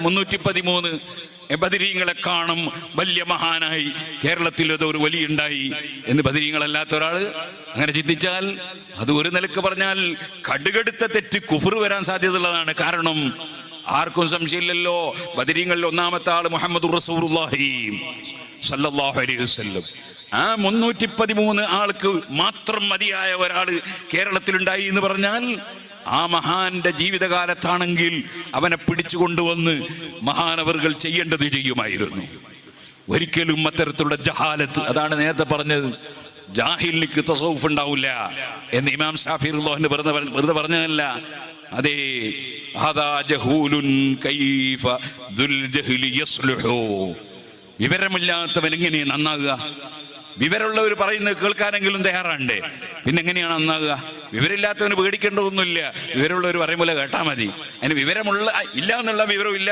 മുന്നൂറ്റി പതിമൂന്ന് ബദരീങ്ങളെ കാണും. വലിയ മഹാനായി. കേരളത്തിൽ ഒരു വലിയ ഉണ്ടായി എന്ന് ബദരീങ്ങളല്ലാത്ത ഒരാൾ അങ്ങനെ ചിന്തിച്ചാൽ അത് ഒരു നിലയ്ക്ക് പറഞ്ഞാൽ കടുകടുത്ത തെറ്റ് കുഫർ വരാൻ സാധ്യതയുള്ളതാണ്. കാരണം ആർക്കും സംശയമില്ലല്ലോ. ബദരീങ്ങളിൽ ഒന്നാമത്തെ ആൾ മുഹമ്മദ് ആ മുന്നൂറ്റി പതിമൂന്ന് ആൾക്ക് മാത്രം മതിയായ ഒരാൾ കേരളത്തിലുണ്ടായി എന്ന് പറഞ്ഞാൽ ആ മഹാന്റെ ജീവിതകാലത്താണെങ്കിൽ അവനെ പിടിച്ചു കൊണ്ടുവന്ന് മഹാനവറുകൾ ചെയ്യേണ്ടത് ചെയ്യുമായിരുന്നു. ഒരിക്കലും അത്തരത്തിലുള്ള ജഹാലത്ത് അതാണ് നേരത്തെ പറഞ്ഞത് ജാഹിലിക്ക് തസൗഫ് ഉണ്ടാവില്ല എന്ന് ഇമാം ഷാഫി ലോഹന് വെറുതെ പറ- വെറുതെ പറഞ്ഞതല്ല. അതേ വിവരമില്ലാത്തവൻ എങ്ങനെ നന്നാകുക? വിവരമുള്ളവർ പറയുന്നത് കേൾക്കാനെങ്കിലും തയ്യാറാണ്ടേ? പിന്നെ എങ്ങനെയാണ് നന്നാകുക വിവരമില്ലാത്തവന് പേടിക്കേണ്ടതൊന്നുമില്ല. വിവരമുള്ളവർ പറയുമ്പോൾ കേട്ടാൽ മതി. അതിന് വിവരമുള്ള ഇല്ല എന്നുള്ള വിവരം ഇല്ല